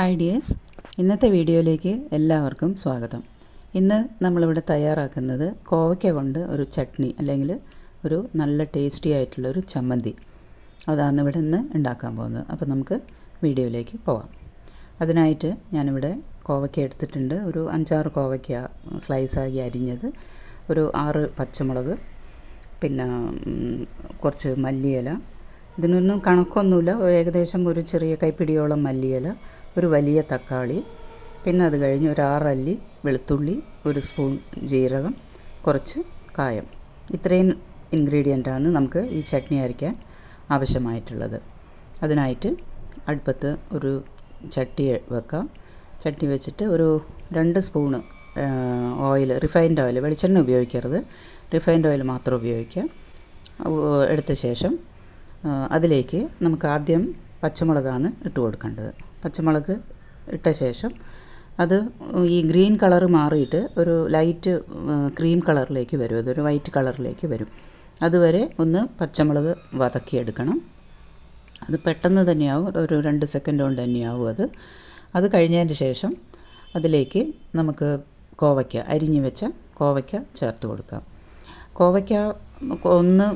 Hi dears ഇന്നത്തെ വീഡിയോയിലേക്ക് എല്ലാവർക്കും സ്വാഗതം. ഇന്ന് നമ്മളിവിടെ തയ്യാറാക്കുന്നത് കോവയ്ക്ക കൊണ്ട് ഒരു ചട്നി അല്ലെങ്കിൽ ഒരു നല്ല ടേസ്റ്റി ആയിട്ടുള്ള ഒരു ചമ്മന്തി. അതാണ് ഇവിടെ നിന്ന് ഉണ്ടാക്കാൻ പോകുന്നത്. അപ്പോൾ നമുക്ക് വീഡിയോയിലേക്ക് പോവാം. അതിനായിട്ട് ഞാനിവിടെ കോവയ്ക്ക എടുത്തിട്ടുണ്ട്. ഒരു അഞ്ചാറ് കോവയ്ക്ക സ്ലൈസാക്കി അരിഞ്ഞത് ഒരു ആറ് പച്ചമുളക് പിന്നെ കുറച്ച് മല്ലിയില ഇതിനൊന്നും കണക്കൊന്നുമില്ല. ഏകദേശം ഒരു ചെറിയ കൈപ്പിടിയോളം മല്ലിയില ഒരു വലിയ തക്കാളി പിന്നെ അത് കഴിഞ്ഞ് ഒരു ആറല്ലി വെളുത്തുള്ളി ഒരു സ്പൂൺ ജീരകം കുറച്ച് കായം. ഇത്രയും ഇൻഗ്രീഡിയന്റാണ് നമുക്ക് ഈ ചട്നി അരയ്ക്കാൻ ആവശ്യമായിട്ടുള്ളത്. അതിനായിട്ട് അടുപ്പത്ത് ഒരു ചട്ടി വെക്കാം. ചട്ടി വെച്ചിട്ട് ഒരു രണ്ട് സ്പൂണ് ഓയിൽ റിഫൈൻഡ് ഓയിൽ വെളിച്ചെണ്ണ ഉപയോഗിക്കരുത്. റിഫൈൻഡ് ഓയിൽ മാത്രം ഉപയോഗിക്കുക. എടുത്ത ശേഷം അതിലേക്ക് നമുക്ക് ആദ്യം പച്ചമുളകാണ് ഇട്ട് കൊടുക്കേണ്ടത്. പച്ചമുളക് ഇട്ട ശേഷം അത് ഈ ഗ്രീൻ കളർ മാറിയിട്ട് ഒരു ലൈറ്റ് ക്രീം കളറിലേക്ക് വരും. അതൊരു വൈറ്റ് കളറിലേക്ക് വരും. അതുവരെ ഒന്ന് പച്ചമുളക് വതക്കിയെടുക്കണം. അത് പെട്ടെന്ന് തന്നെയാവും. ഒരു രണ്ട് സെക്കൻഡ് കൊണ്ട് തന്നെയാവും അത്. അത് കഴിഞ്ഞതിന് ശേഷം അതിലേക്ക് നമുക്ക് കോവയ്ക്ക അരിഞ്ഞു വെച്ച കോവയ്ക്ക ചേർത്ത് കൊടുക്കാം. കോവയ്ക്ക ഒന്ന്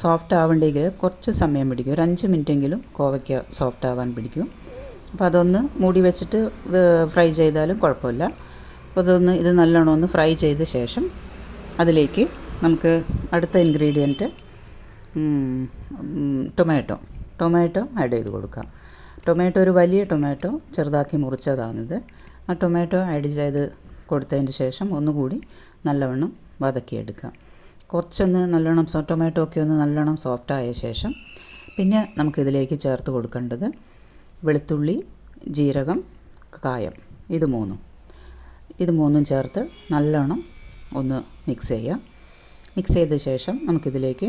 സോഫ്റ്റ് ആവേണ്ടെങ്കിൽ കുറച്ച് സമയം പിടിക്കും. ഒരു അഞ്ച് മിനിറ്റെങ്കിലും കോവയ്ക്ക സോഫ്റ്റ് ആവാൻ പിടിക്കും. അപ്പോൾ അതൊന്ന് മൂടി വെച്ചിട്ട് ഫ്രൈ ചെയ്താലും കുഴപ്പമില്ല. അപ്പോൾ അതൊന്ന് ഇത് നല്ലോണം ഒന്ന് ഫ്രൈ ചെയ്ത ശേഷം അതിലേക്ക് നമുക്ക് അടുത്ത ഇൻഗ്രീഡിയന്റ് ടൊമാറ്റോ ടൊമാറ്റോ ആഡ് ചെയ്ത് കൊടുക്കാം. ടൊമാറ്റോ ഒരു വലിയ ടൊമാറ്റോ ചെറുതാക്കി മുറിച്ചതാണിത്. ആ ടൊമാറ്റോ ആഡ് ചെയ്ത് കൊടുത്തതിന് ശേഷം ഒന്നുകൂടി നല്ലവണ്ണം വതക്കിയെടുക്കാം കുറച്ചൊന്ന് നല്ലോണം സോ ടൊമാറ്റോ ഒക്കെ ഒന്ന് നല്ലോണം സോഫ്റ്റ് ആയ ശേഷം പിന്നെ നമുക്കിതിലേക്ക് ചേർത്ത് കൊടുക്കേണ്ടത് വെളുത്തുള്ളി ജീരകം കായം. ഇത് മൂന്നും. ഇത് മൂന്നും ചേർത്ത് നല്ലോണം ഒന്ന് മിക്സ് ചെയ്യാം. മിക്സ് ചെയ്ത ശേഷം നമുക്കിതിലേക്ക്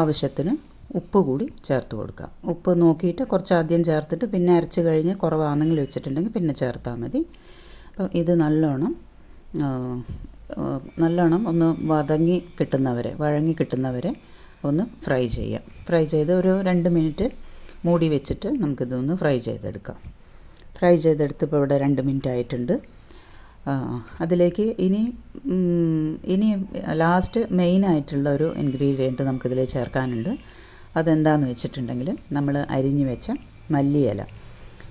ആവശ്യത്തിന് ഉപ്പ് കൂടി ചേർത്ത് കൊടുക്കാം. ഉപ്പ് നോക്കിയിട്ട് കുറച്ച് ആദ്യം ചേർത്തിട്ട് പിന്നെ അരച്ച് കഴിഞ്ഞ് കുറവാണെങ്കിൽ വെച്ചിട്ടുണ്ടെങ്കിൽ പിന്നെ ചേർത്താൽ മതി. അപ്പോൾ ഇത് നല്ലോണം നല്ലോണം ഒന്ന് വതങ്ങി കിട്ടുന്നവരെ വഴങ്ങി കിട്ടുന്നവരെ ഒന്ന് ഫ്രൈ ചെയ്യാം. ഫ്രൈ ചെയ്ത് ഒരു രണ്ട് മിനിറ്റ് മൂടി വെച്ചിട്ട് നമുക്കിതൊന്ന് ഫ്രൈ ചെയ്തെടുക്കാം. ഫ്രൈ ചെയ്തെടുത്ത് ഇപ്പോൾ ഇവിടെ രണ്ട് മിനിറ്റ് ആയിട്ടുണ്ട്. അതിലേക്ക് ഇനി ഇനി ലാസ്റ്റ് മെയിനായിട്ടുള്ള ഒരു ഇൻഗ്രീഡിയന്റ് നമുക്കിതിൽ ചേർക്കാനുണ്ട്. അതെന്താണെന്ന് വെച്ചിട്ടുണ്ടെങ്കിൽ നമ്മൾ അരിഞ്ഞു വെച്ച മല്ലിയില.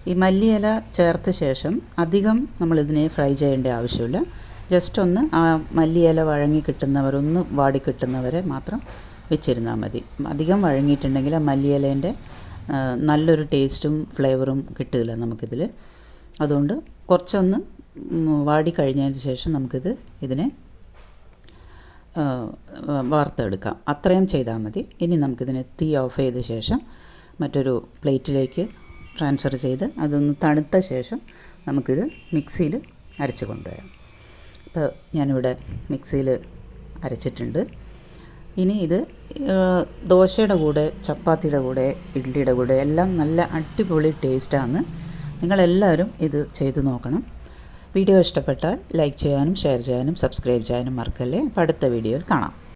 ഈ മല്ലിയില ചേർത്ത ശേഷം അധികം നമ്മളിതിനെ ഫ്രൈ ചെയ്യേണ്ട ആവശ്യമില്ല. ജസ്റ്റ് ഒന്ന് ആ മല്ലിയില വഴങ്ങി കിട്ടുന്നവർ ഒന്ന് വാടി കിട്ടുന്നവരെ മാത്രം വെച്ചിരുന്നാൽ മതി. അധികം വഴങ്ങിയിട്ടുണ്ടെങ്കിൽ ആ മല്ലിയിലേന്റെ നല്ലൊരു ടേസ്റ്റും ഫ്ലേവറും കിട്ടില്ല നമുക്കിതിൽ അതുകൊണ്ട് കുറച്ചൊന്ന് വാടി കഴിഞ്ഞതിന് ശേഷം നമുക്കിത് ഇതിനെ വാർത്തെടുക്കാം അത്രയും ചെയ്താൽ മതി. ഇനി നമുക്കിതിനെ തീ ഓഫ് ചെയ്ത ശേഷം മറ്റൊരു പ്ലേറ്റിലേക്ക് ട്രാൻസ്ഫർ ചെയ്ത് അതൊന്ന് തണുത്ത ശേഷം നമുക്കിത് മിക്സിയിൽ അരച്ച് കൊണ്ടുവരാം. ഇപ്പോൾ ഞാനിവിടെ മിക്സിയിൽ അരച്ചിട്ടുണ്ട്. ഇനി ഇത് ദോശയുടെ കൂടെ ചപ്പാത്തിയുടെ കൂടെ ഇഡ്ഡലിയുടെ കൂടെ എല്ലാം നല്ല അടിപൊളി ടേസ്റ്റാണ്. നിങ്ങളെല്ലാവരും ഇത് ചെയ്തു നോക്കണം. വീഡിയോ ഇഷ്ടപ്പെട്ടാൽ ലൈക്ക് ചെയ്യാനും ഷെയർ ചെയ്യാനും സബ്സ്ക്രൈബ് ചെയ്യാനും മറക്കല്ലേ? അപ്പോൾ അടുത്ത വീഡിയോയിൽ കാണാം.